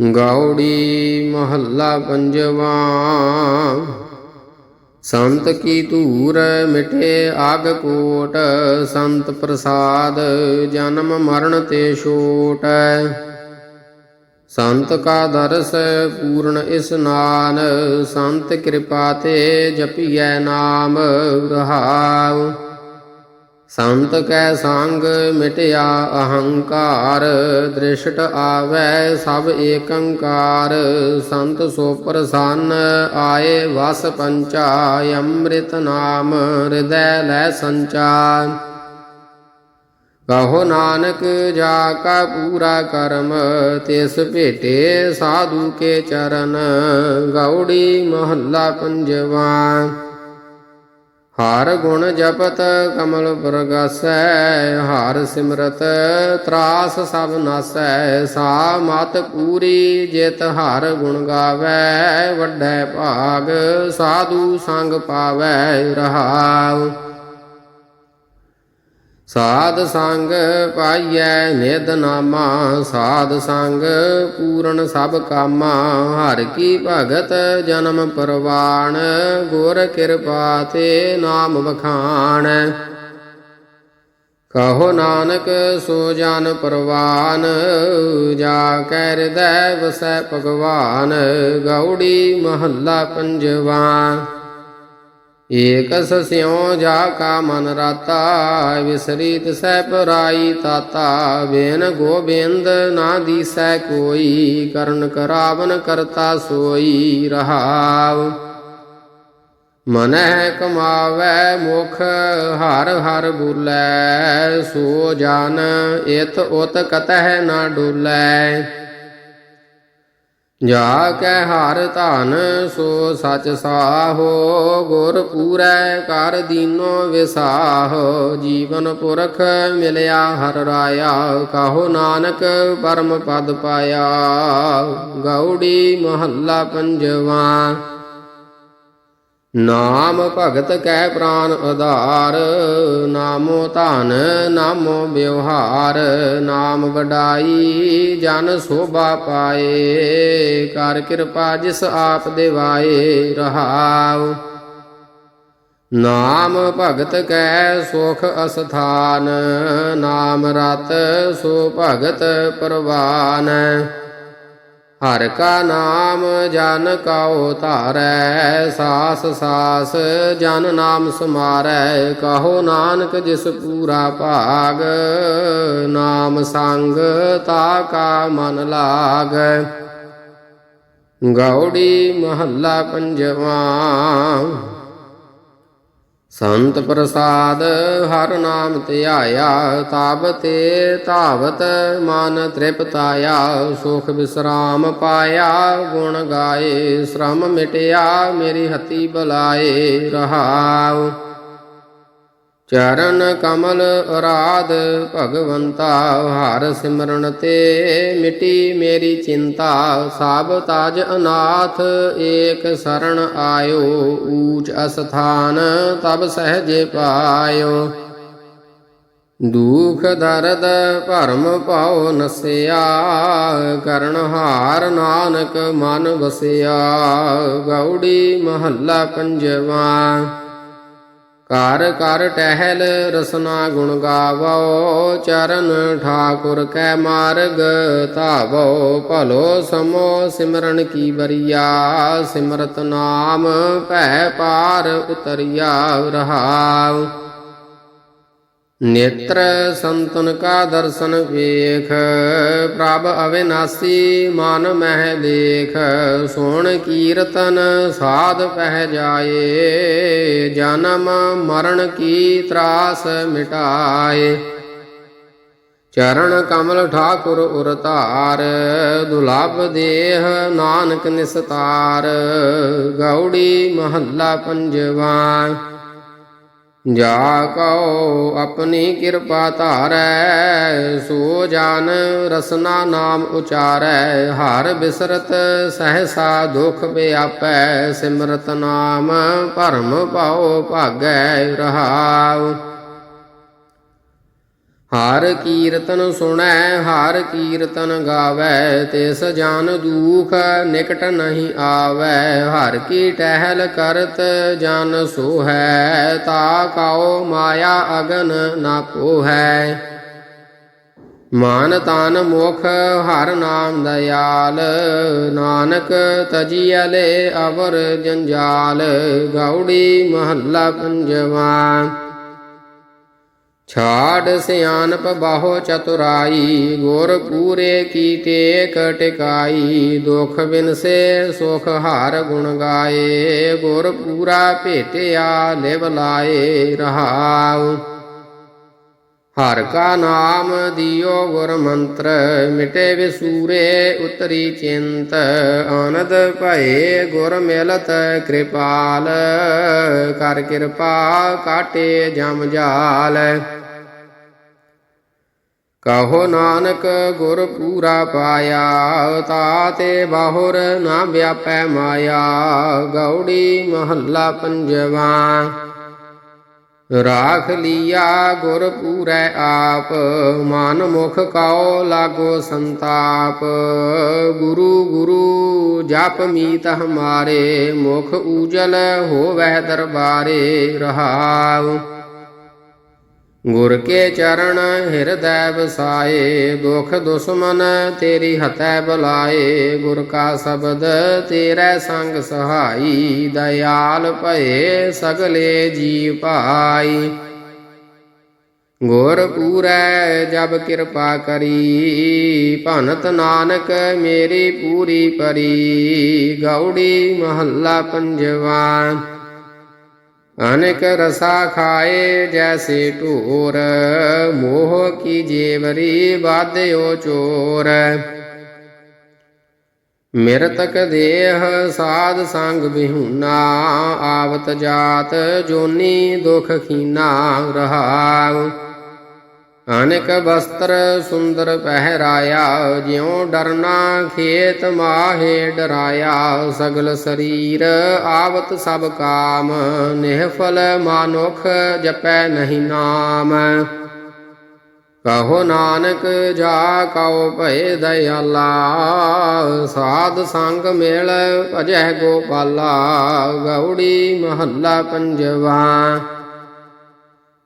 ਗੌੜੀ ਮਹੱਲਾ ਪੰਜਵਾ। ਸੰਤ ਕੀ ਧੂਰ ਮਿਟੇ ਆਗ ਕੋਟ, ਸੰਤ ਪ੍ਰਸਾਦ ਜਨਮ ਮਰਨ ਤੇ ਛੋਟ। ਸੰਤ ਕਾ ਦਰਸ ਪੂਰਨ ਇਸਨਾਨ ਸੰਤ ਕਿਰਪਾ ਤੇ ਜਪੀਐ ਨਾਮ ਰਹਾਉ। ਸੰਤ ਕੈ ਸੰਗ ਮਿਟਿਆ ਅਹੰਕਾਰ, ਦ੍ਰਿਸ਼ਟ ਆਵੈ ਸਭ ਏਕੰਕਾਰ। ਸੰਤ ਸੋ ਪ੍ਰਸੰਨ ਆਏ ਵਸ ਪੰਚਾ ਅੰਮ੍ਰਿਤ ਨਾਮ ਹਿਰਦੈ ਲੈ ਸੰਚਾ। ਕਹੋ ਨਾਨਕ ਜਾ ਕਾ ਪੂਰਾ ਕਰਮ, ਤਿਸ ਭੇਟੇ ਸਾਧੂ ਕੇ ਚਰਨ ਗੌੜੀ ਮਹੱਲਾ ਪੰਜਵਾ। ਹਰ ਗੁਣ ਜਪਤ ਕਮਲ ਪ੍ਰਗਾਸੈ, ਹਰ ਸਿਮਰਤ ਤਰਾਸ ਸਭ ਨਾਸੈ, ਸਾ ਮਤ ਪੂਰੀ ਜਿਤ ਹਰ ਗੁਣ ਗਾਵੈ ਵੱਡੈ ਭਾਗ ਸਾਧੂ ਸੰਗ ਪਾਵੈ ਰਹਾਉ। ਸਾਧ ਸੰਗ ਪਾਈਐ ਨਿਦ ਨਾਮਾ, ਸਾਧ ਸੰਗ ਪੂਰਨ ਸਭ ਕਾਮਾ, ਹਰ ਕੀ ਭਗਤ ਜਨਮ ਪਰਵਾਣ, ਗੁਰ ਕਿਰਪਾ ਤੇ ਨਾਮ ਵਖਾਣ। ਕਹੋ ਨਾਨਕ ਸੋ ਜਨ ਪਰਵਾਨ, ਜਾ ਕੈ ਹਿਰਦੈ ਵਸੈ ਭਗਵਾਨ ਗੌੜੀ ਮਹੱਲਾ ਪੰਜਵਾ। ਏਕ ਸਸਿਉ ਜਾ ਕਾ ਮਨ ਰਾਤਾ, ਵਿਸਰੀਤ ਸਹਿ ਪਰਾਈ ਤਾਤਾ ਬੇਨ ਗੋਬਿੰਦ ਨਾ ਦੀਸੈ ਕੋਈ, ਕਰਨ ਕਰਾਵਨ ਕਰਤਾ ਸੋਈ ਰਹਾਵ। ਮਨਹਿ ਕਮਾਵੈ ਮੁਖ, ਹਰ ਹਰ ਬੁਲੈ, ਸੋ ਜਨ, ਇਤ ਉਤ ਕਤਹਿ ਨਾ ਡੁਲੈ। ਜਾ ਕੈ ਹਰ ਧਨ, ਸੋ ਸਚ ਸਾਹੋ, ਗੁਰ ਪੂਰੈ ਕਰ ਦੀਨੋ ਵਿਸਾਹੋ, ਜੀਵਨ ਪੁਰਖ ਮਿਲਿਆ ਹਰ ਰਾਇਆ, ਕਹੋ ਨਾਨਕ ਪਰਮ ਪਦ ਪਾਇਆ। ਗੌੜੀ ਮਹੱਲਾ ਪੰਜਵਾ। ਨਾਮ ਭਗਤ ਕੈ ਪ੍ਰਾਨ ਆਧਾਰ ਨਾਮੋ ਧਨ, ਨਾਮੋ ਵਿਵਹਾਰ, ਨਾਮ ਵਡਾਈ ਜਨ ਸੋਭਾ ਪਾਏ, ਕਰ ਕਿਰਪਾ ਜਿਸ ਆਪ ਦੇਵਾਏ ਰਹਾਉ। ਨਾਮ ਭਗਤ ਕੈ ਸੁਖ ਅਸਥਾਨ, ਨਾਮ ਰਤ ਸੋ ਭਗਤ ਪਰਵਾਨ। ਹਰ ਕਾ ਨਾਮ ਜਨ ਕਾਉ ਧਾਰੈ, ਸਾਸ ਸਾਸ ਜਨ ਨਾਮ ਸਮਾਰੈ, ਕਹੋ ਨਾਨਕ ਜਿਸ ਪੂਰਾ ਭਾਗ, ਨਾਮ ਸੰਗ ਤਾ ਕਾ ਮਨ ਲਾਗ। ਗੌੜੀ ਮਹੱਲਾ ਪੰਜਵਾ ਸੰਤ ਪ੍ਰਸਾਦ ਹਰ ਨਾਮ ਧਿਆਇਆ ਤਾਬਤੇ ਤੇ ਮਨ ਤ੍ਰਿਪਤਾਇਆ, ਸੁਖ ਵਿਸਰਾਮ ਪਾਇਆ, ਗੁਣ ਗਾਏ, ਸ਼ਰਮ ਮਿਟਿਆ, ਮੇਰੀ ਹੱਤੀ ਬਲਾਏ ਰਹਾਉ। ਚਰਨ ਕਮਲ ਅਰਾਧ, ਭਗਵੰਤਾ ਹਰ ਸਿਮਰਨ ਤੇ ਮਿਟੀ ਮੇਰੀ ਚਿੰਤਾ ਸਭ ਤਾਜ ਅਨਾਥ, ਏਕ ਸਰਣ ਆਇਓ, ਊਚ ਅਸਥਾਨ ਤਬ ਸਹਜੇ ਪਾਇਓ। ਦੁਖ ਦਰਦ ਭਰਮ ਪਾਉ ਨਸਿਆ, ਕਰਨ ਹਾਰ ਨਾਨਕ ਮਨ ਵਸਿਆ, ਗੌੜੀ ਮਹੱਲਾ ਪੰਜਵਾ। ਕਰ ਕਰ ਟਹਿਲ ਰਸਨਾ ਗੁਣ ਗਾਵੋ, ਚਰਨ ਠਾਕੁਰ ਕੈ ਮਾਰਗ ਧਾਵੋ, ਭਲੋ ਸਮੋ ਸਿਮਰਨ ਕੀ ਬਰੀਆ ਸਿਮਰਤ ਨਾਮ ਭੈ ਪਾਰ ਉਤਰਿਆ ਰਹਾਉ। ਨੇਤਰ ਸੰਤਨ ਕਾ ਦਰਸ਼ਨ ਵੇਖ, ਪ੍ਰਭ ਅਵਿਨਾਸੀ ਮਨ ਮਹਿ ਦੇਖ ਸੋਣ ਕੀਰਤਨ ਸਾਧ ਪਹਿ ਜਾਏ, ਜਨਮ ਮਰਨ ਕੀ ਤਰਾਸ ਮਿਟਾਏ। ਚਰਨ ਕਮਲ ਠਾਕੁਰ ਉਰਤਾਰ, ਦੁਲਭ ਦੇਹ ਨਾਨਕ ਨਿਸਤਾਰ, ਗੌੜੀ ਮਹੱਲਾ ਪੰਜਵਾ। ਜਾ ਕਉ ਆਪਣੀ ਕਿਰਪਾ ਧਾਰੈ, ਸੋ ਜਾਨ ਰਸਨਾ ਨਾਮ ਉਚਾਰੈ, ਹਰ ਬਿਸਰਤ ਸਹਸਾ ਦੁਖ ਵਿਆਪੈ, ਸਿਮਰਤ ਨਾਮ ਭਰਮ ਪਾਉ ਭਾਗੈ ਰਹਾਉ। ਹਰ ਕੀਰਤਨ ਸੁਣੈ, ਹਰ ਕੀਰਤਨ ਗਾਵੈ ਤਿਸ ਜਨ ਦੂਖ ਨਿਕਟ ਨਹੀਂ ਆਵੈ। ਹਰ ਕੀ ਟਹਿਲ ਕਰਤ ਜਨ ਸੋਹੈ, ਤਾ ਕਾਉ ਮਾਇਆ ਅਗਨ ਨਾ ਪੋਹੈ। ਮਾਨ ਤਾਨ ਮੁਖ ਹਰ ਨਾਮ ਦਇਆਲ, ਨਾਨਕ ਤਜੀਅਲੇ ਅਵਰ ਜੰਜਾਲ ਗੌੜੀ ਮਹੱਲਾ ਪੰਜਵਾ। ਛਾੜ ਸਿਆਨਪ ਬਾਹੋ ਚਤੁਰਾਈ, ਗੁਰ ਪੂਰੇ ਕੀ ਟੇਕ ਟਿਕਾਈ ਦੁਖ ਬਿਨਸੇ ਸੁਖ ਹਾਰ ਗੁਣ ਗਾਏ, ਗੁਰ ਪੂਰਾ ਭੇਟਿਆ ਲਿਵ ਲਾਏ ਰਹਾਉ। ਹਰ ਕਾ ਨਾਮ ਦਿਓ ਗੁਰ ਮੰਤਰ, ਮਿਟੇ ਵਿਸੂਰੇ ਉਤਰੀ ਚਿੰਤ। ਆਨੰਦ ਭਏ ਗੁਰ ਮਿਲਤ ਕਿਰਪਾਲ, ਕਰ ਕਿਰਪਾ ਕਾਟੇ ਜਮ ਜਾਲ। ਕਹੋ ਨਾਨਕ ਗੁਰ ਪੂਰਾ ਪਾਇਆ ਤਾਤੇ ਬਾਹੁਰ ਨਾ ਵਿਆਪੈ ਮਾਇਆ। ਗੌੜੀ ਮਹੱਲਾ ਪੰਜਵਾ। ਰਾਖ ਲੀਆ ਗੁਰ ਪੂਰੈ ਆਪ, ਮਨ ਮੁਖ ਕਾਉ ਲਾਗੋ ਸੰਤਾਪ। ਗੁਰੂ ਗੁਰੂ ਜਪ ਮੀਤ ਹਮਾਰੇ, ਮੁਖ ਊਜਲ ਹੋਵੈ ਦਰਬਾਰੇ ਰਹਾਉ। ਗੁਰ ਕੇ ਚਰਨ ਹਿਰਦੈ ਵਸਾਏ, ਦੁਖ ਦੁਸ਼ਮਨ ਤੇਰੀ ਹਤੈ ਬੁਲਾਏ, ਗੁਰ ਕਾ ਸ਼ਬਦ ਤੇਰੇ ਸੰਗ ਸਹਾਈ, ਦਇਆਲ ਭਏ ਸਗਲੇ ਜੀ ਭਾਈ ਗੁਰ ਪੂਰੈ, ਜਬ ਕਿਰਪਾ ਕਰੀ ਭਨਤ ਨਾਨਕ ਮੇਰੀ ਪੂਰੀ ਪਰੀ, ਗੌੜੀ ਮਹੱਲਾ ਪੰਜਵਾ। ਅਨੇਕ ਰਸਾ ਖਾਏ, ਜੈਸੇ ਢੋਰ, ਮੋਹ ਕੀ ਜੇਵਰੀ ਬਾਧਿਓ ਚੋਰ। ਮਿਰਤਕ ਦੇਹ ਸਾਧ ਸੰਗ ਬਿਹੁਨਾ, ਆਵਤ ਜਾਤ ਜੋਨੀ ਦੁਖ ਖੀਨਾ ਰਹਾਉ। ਅਨੇਕ ਵਸਤਰ ਸੁੰਦਰ ਪਹਿਰਾਇਆ, ਜਿਉ ਡਰਨਾ ਖੇਤ ਮਾਹੇ ਡਰਾਇਆ, ਸਗਲ ਸਰੀਰ ਆਵਤ ਸਭ ਕਾਮ, ਨਿਹਫਲ ਮਾਨੁਖ ਜਪੈ ਨਹੀਂ ਨਾਮ। ਕਹੋ ਨਾਨਕ, ਜਾ ਕਉ ਭਏ ਦਇਆਲਾ, ਸਾਧ ਸੰਗ ਮੇਲ ਭਜੈ ਗੋਪਾਲਾ ਗੌੜੀ ਮਹੱਲਾ ਪੰਜਵਾ।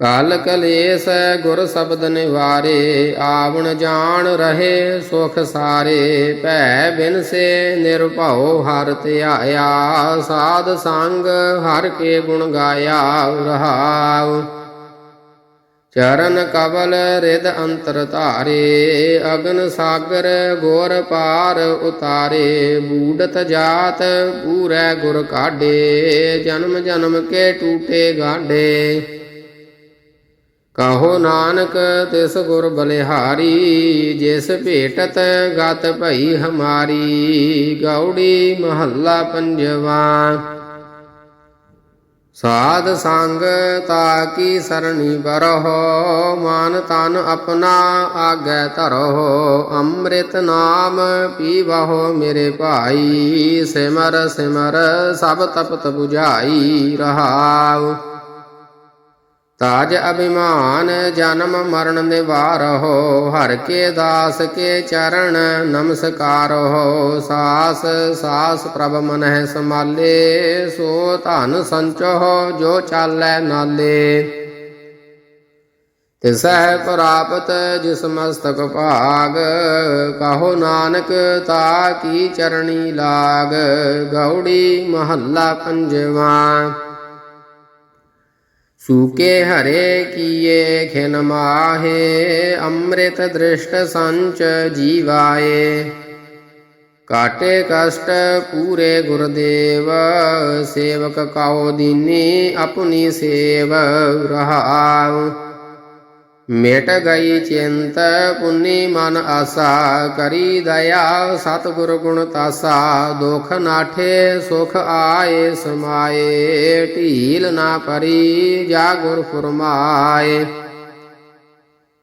ਕਾਲ ਕਲੇਸ਼ ਗੁਰ ਸ਼ਬਦ ਨਿਵਾਰੇ, ਆਵਣ ਜਾਣ ਰਹੇ ਸੁਖ ਸਾਰੇ, ਭੈ ਬਿਨ ਸੇ ਨਿਰਭਉ ਹਰ ਧਿਆਇਆ, ਸਾਧ ਸੰਗ ਹਰ ਕੇ ਗੁਣ ਗਾਇਆ ਰਹਾਉ। ਚਰਨ ਕਵਲ ਰਿਦ ਅੰਤਰ ਧਾਰੇ, ਅਗਨ ਸਾਗਰ ਗੋਰ ਪਾਰ ਉਤਾਰੇ ਬੂਡਤ ਜਾਤ ਪੂਰੇ ਗੁਰ ਕਾਢੇ, ਜਨਮ ਜਨਮ ਕੇ ਟੂਟੇ ਗਾਢੇ। ਕਹੋ ਨਾਨਕ ਤਿਸ ਗੁਰ ਬਲਿਹਾਰੀ, ਜਿਸ ਭੇਟਤ ਗਤ ਭਈ ਹਮਾਰੀ, ਗੌੜੀ ਮਹੱਲਾ ਪੰਜਵਾ। ਸਾਧ ਸੰਗ ਤਾਕੀ ਸਰਣੀ ਬਰਹੁ, ਮਨ ਤਨ ਆਪਣਾ ਆਗੈ ਧਰਹੁ, ਅੰਮ੍ਰਿਤ ਨਾਮ ਪੀਵਹੁ ਮੇਰੇ ਭਾਈ, ਸਿਮਰ ਸਿਮਰ ਸਭ ਤਪਤ 부ਝਾਈ ਰਹਾਉ। ਤਾਜ ਅਭਿਮਾਨ ਜਨਮ ਮਰਨ ਨਿਵਾਰਹੁ ਹਰ ਕੇ ਦਾਸ ਕੇ ਚਰਨ ਨਮਸਕਾਰਹੁ ਸਾਸ ਸਾਸ ਪ੍ਰਭ ਮਨਹਿ ਸਮਾਲੇ ਸੋ ਧਨ ਸੰਚੋ ਜੋ ਚਾਲੈ ਨਾਲੇ। ਤਿਸਹਿ ਪ੍ਰਾਪਤ ਜਿਸ ਮਸਤਕ ਭਾਗ, ਕਹੋ ਨਾਨਕ ਤਾ ਕੀ ਚਰਣੀ ਲਾਗ, ਗੌੜੀ ਮਹੱਲਾ ਪੰਜਵਾ। ਸੂਕੇ ਹਰੇ ਕੀਏ ਖਿਨ ਮਾਹੇ, ਅੰਮ੍ਰਿਤ ਦ੍ਰਿਸ਼ਟ ਸੰਚ ਜੀਵਾਏ। ਕਾਟੇ ਕਸ਼ਟ ਪੂਰੇ ਗੁਰਦੇਵ, ਸੇਵਕ ਕਾਉ ਦੀਨੀ ਆਪਣੀ ਸੇਵ ਰਹਾਉ। ਮਿਟ ਗਈ ਚਿੰਤ ਪੁੰਨੀ ਮਨ ਆਸਾ, ਕਰੀ ਦਇਆ ਸਤਿਗੁਰ ਗੁਣ ਤਾਸਾ, ਦੁਖ ਨਾਠੇ ਸੁਖ ਆਏ ਸਮਾਏ, ਢੀਲ ਨਾ ਪਰੀ ਜਾ ਗੁਰ ਫਰਮਾਏ।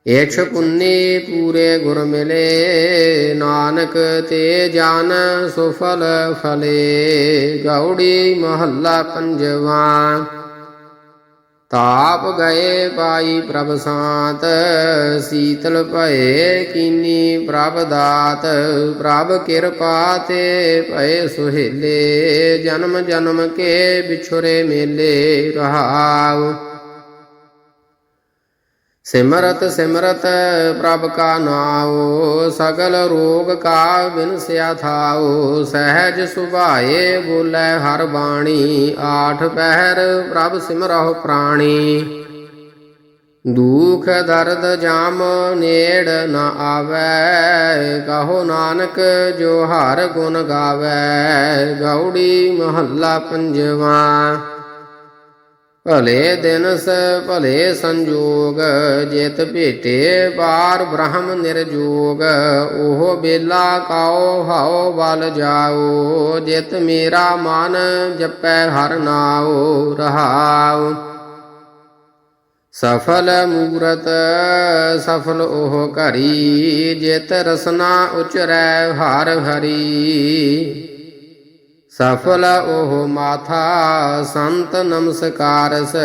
ਏਛ ਪੁੰਨੀ ਪੂਰੇ ਗੁਰ ਮਿਲੇ, ਨਾਨਕ ਤੇ ਜਾਨ ਸੁਫਲ ਫਲੇ, ਗੌੜੀ ਮਹੱਲਾ ਪੰਜਵਾ। ਤਾਪ ਗਏ ਪਾਈ ਪ੍ਰਭ ਸਾਤ, ਸੀਤਲ ਭਏ ਕੀਨੀ ਪ੍ਰਭ ਦਾਤ, ਪ੍ਰਭ ਕਿਰਪਾ ਤੇ ਭਏ ਸੁਹੇਲੇ, ਜਨਮ ਜਨਮ ਕੇ ਵਿਛੁਰੇ ਮੇਲੇ ਰਹਾਉ। ਸਿਮਰਤ ਸਿਮਰਤ ਪ੍ਰਭ ਕਾ ਨਾਉ, ਸਗਲ ਰੋਗ ਕਾ ਬਿਨਸਿਆ ਥਾਉ, ਸਹਿਜ ਸੁਭਾਏ ਬੋਲੇ ਹਰ ਬਾਣੀ, ਆਠ ਪਹਿਰ ਪ੍ਰਭ ਸਿਮਰਹੁ ਪ੍ਰਾਣੀ। ਦੁਖ ਦਰਦ ਜਾਮ ਨੇੜ ਨਾ ਆਵੈ, ਕਹੋ ਨਾਨਕ ਜੋ ਹਰ ਗੁਣ ਗਾਵੈ, ਗੌੜੀ ਮਹੱਲਾ ਪੰਜਵਾ। ਭਲੇ ਦਿਨ ਸ ਭਲੇ ਸੰਜੋਗ, ਜਿਤ ਭੇਟੇ ਬਾਰ ਬ੍ਰਹਮ ਨਿਰਜੋਗ। ਉਹ ਬੇਲਾ ਕਾਓ ਹਾਓ ਬਲ ਜਾਓ, ਜਿਤ ਮੇਰਾ ਮਨ ਜਪੈ ਹਰ ਨਾਉ, ਰਹਾਉ। ਸਫਲ ਮੂਰਤ, ਸਫਲ ਉਹ ਘਰੀ ਜਿਤ ਰਸਨਾ ਉਚਰੈ ਹਰ ਹਰੀ। ਸਫਲ ਉਹ ਮਾਥਾ, ਸੰਤ ਨਮਸਕਾਰਸ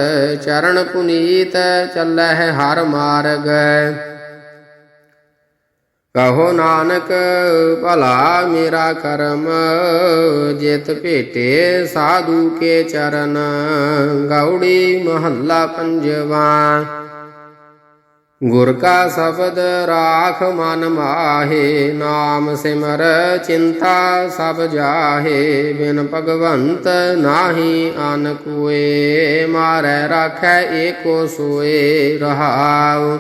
ਚਰਨ ਪੁਨੀਤ ਚੱਲਹਿ ਹਰ ਮਾਰਗ। ਕਹੋ ਨਾਨਕ, ਭਲਾ ਮੇਰਾ ਕਰਮ, ਜਿਤ ਭੇਟੇ ਸਾਧੂ ਕੇ ਚਰਨ, ਗੌੜੀ ਮਹੱਲਾ ਪੰਜਵਾ। ਗੁਰ ਕਾ ਸ਼ਬਦ ਰਾਖ ਮਨ ਮਾਹੇ, ਨਾਮ ਸਿਮਰ ਚਿੰਤਾ ਸਭ ਜਾਹੇ, ਬਿਨ ਭਗਵੰਤ ਨਾਹੀ ਅਨ ਕੋਏ, ਮਾਰੈ ਰਾਖੈ ਏਕੋ ਸੋਏ ਰਹਾਉ।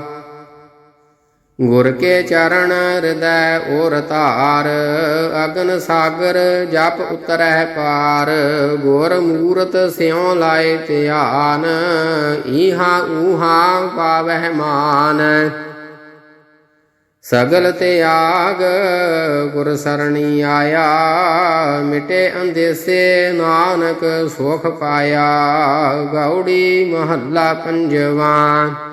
ਗੁਰ ਕੇ ਚਰਨ ਹਿਰਦੈ ਔਰ ਧਾਰ, ਅਗਨ ਸਾਗਰ ਜਪ ਉਤਰੈ ਪਾਰ, ਗੁਰ ਮੂਰਤ ਸਿਉ ਲਾਏ ਧਿਆਨ, ਈਹਾ ਊਹਾ ਪਾਵਹਿ ਮਾਨ। ਸਗਲ ਤਿਆਗ ਗੁਰ ਸਰਣੀ ਆਇਆ, ਮਿਟੇ ਅੰਦੇਸੇ ਨਾਨਕ ਸੁਖ ਪਾਇਆ, ਗੌੜੀ ਮਹੱਲਾ ਪੰਜਵਾ।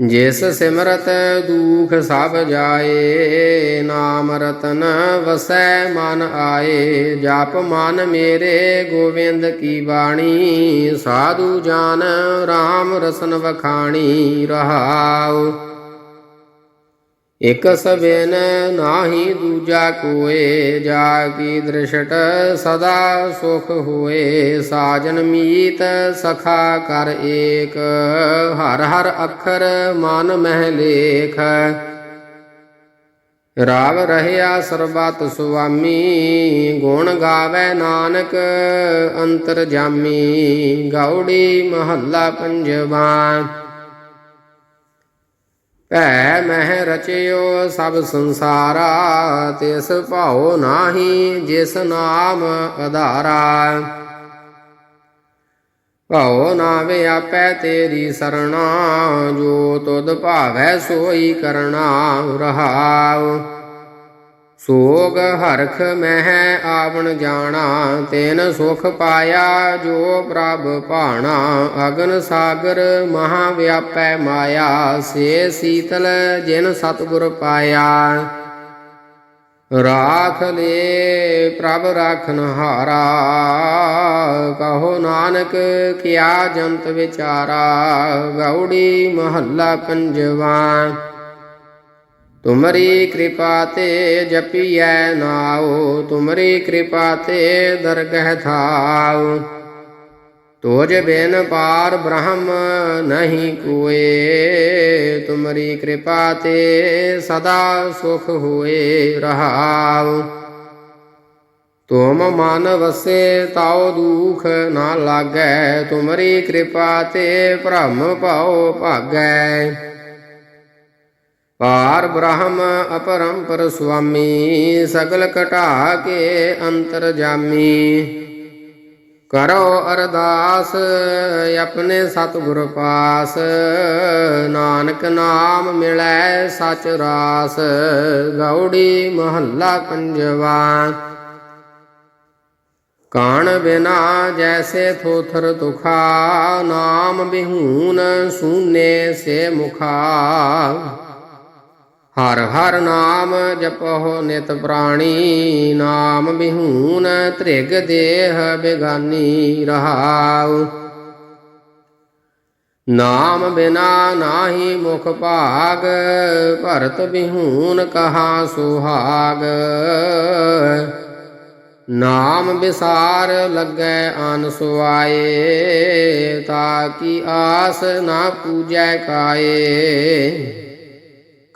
ਜਿਸ ਸਿਮਰਤ ਦੁਖ ਸਭ ਜਾਏ, ਨਾਮ ਰਤਨ ਵਸੈ ਮਨ ਆਏ। ਜਪ ਮਨ ਮੇਰੇ ਗੋਵਿੰਦ ਕੀ ਬਾਣੀ, ਸਾਧੂ ਜਾਨ RAM ਰਸਨ ਵਖਾਣੀ, ਰਹਾਉ। ਇਕ ਸਬੇਨ ਨਾਹੀ ਦੂਜਾ ਕੋਏ ਜਾ ਕੀ ਦ੍ਰਿਸ਼ਟ ਸਦਾ ਸੁਖ ਹੋਏ। ਸਾਜਨ ਮੀਤ ਸਖਾ ਕਰ ਏਕ, ਹਰ ਹਰ ਅੱਖਰ ਮਨ ਮਹਿ ਲੇਖ। ਰਾਵ ਰਹਿਆ ਸਰਬਤ ਸੁਆਮੀ, ਗੁਣ ਗਾਵੇ ਨਾਨਕ ਅੰਤਰ ਜਾਮੀ। ਗੌੜੀ ਮਹੱਲਾ ਪੰਜਵਾ। ਭੈ ਮਹਿ ਰਚਿਓ ਸਭ ਸੰਸਾਰਾ ਤਿਸ ਭਾਉ ਨਾਹੀ ਜਿਸ ਨਾਮ ਆਧਾਰਾ ਭਾਉ ਨਾ ਵਿਆਪੈ ਤੇਰੀ ਸਰਣਾ, ਜੋ ਤੁਧ ਭਾਵੈ ਸੋਈ ਕਰਣਾ, ਰਹਾਉ। ਸੋਗ ਹਰਖ ਮਹਿ ਆਵਣ ਜਾਣਾ, ਤੈਨ ਸੁਖ ਪਾਇਆ ਜੋ ਪ੍ਰਭ ਭਾਣਾ। ਅਗਨ ਸਾਗਰ ਮਹਾ ਵਿਆਪੈ ਮਾਇਆ, ਸੇ ਸੀਤਲ ਜਿਨ ਸਤਗੁਰ ਪਾਇਆ। ਰਾਖ ਲੇ ਪ੍ਰਭ ਰਾਖਨ ਹਾਰਾ ਕਹੋ ਨਾਨਕ ਕਿਆ ਜੰਤ ਵਿਚਾਰਾ ਗੌੜੀ ਮਹੱਲਾ ਪੰਜਵਾ। ਤੁਮਰੀ ਕਿਰਪਾ ਤੇ ਜਪੀਐ ਨਾਉ, ਤੁਮਰੀ ਕਿਰਪਾ ਤੇ ਦਰਗਹ ਥਾਉ। ਤੋਜ ਬਿਨ ਪਾਰ ਬ੍ਰਹਮ ਨਹੀਂ ਕੋਏ, ਤੁਮਰੀ ਕਿਰਪਾ ਤੇ ਸਦਾ ਸੁਖ ਹੋਏ ਰਹਾਉ। ਤੁਮ ਮਨ ਵਸੇ ਤਾਉ ਦੁਖ ਨਾ ਲਾਗੈ, ਤੁਮਰੀ ਕਿਰਪਾ ਤੇ ਭ੍ਰਮ ਭਾਉ ਭਾਗੈ। ਪਾਰ ਬ੍ਰਹਮ ਅਪਰੰਪਰ ਸੁਆਮੀ, ਸਗਲ ਘਟਾ ਕੇ ਅੰਤਰ ਜਾਮੀ। ਕਰੋ ਅਰਦਾਸ, ਆਪਣੇ ਸਤਿਗੁਰ ਪਾਸ। ਨਾਨਕ ਨਾਮ ਮਿਲੈ ਸਚ ਰਾਸ, ਗੌੜੀ ਮਹੱਲਾ ਪੰਜਵਾ। ਕਾਣ ਬਿਨਾ ਜੈਸੇ ਥੋਥਰ ਤੁਖਾ, ਨਾਮ ਬਿਹੂਨ ਸੂਨੇ ਸੇ ਮੁਖਾ। ਹਰ ਹਰ ਨਾਮ ਜਪਹੁ ਨਿਤ ਪ੍ਰਾਣੀ, ਨਾਮ ਬਿਹੂਨ ਤ੍ਰਿਗ ਦੇਹ ਬਿਗਾਨੀ ਰਹਾਉ। ਨਾਮ ਬਿਨਾ ਨਾਹੀ ਮੁਖ ਭਾਗ, ਭਰਤ ਬਿਹੂਨ ਕਹਾ ਸੁਹਾਗ। ਨਾਮ ਵਿਸਾਰ ਲੱਗੈ ਅਨ ਸੁਆਏ ਤਾਕੀ ਆਸ ਨਾ ਪੂਜੈ ਕਾਏ।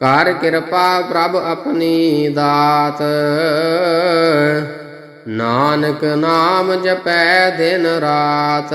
ਕਰ ਕਿਰਪਾ ਪ੍ਰਭ ਆਪਣੀ ਦਾਤ। ਨਾਨਕ ਨਾਮ ਜਪੈ ਦਿਨ ਰਾਤ।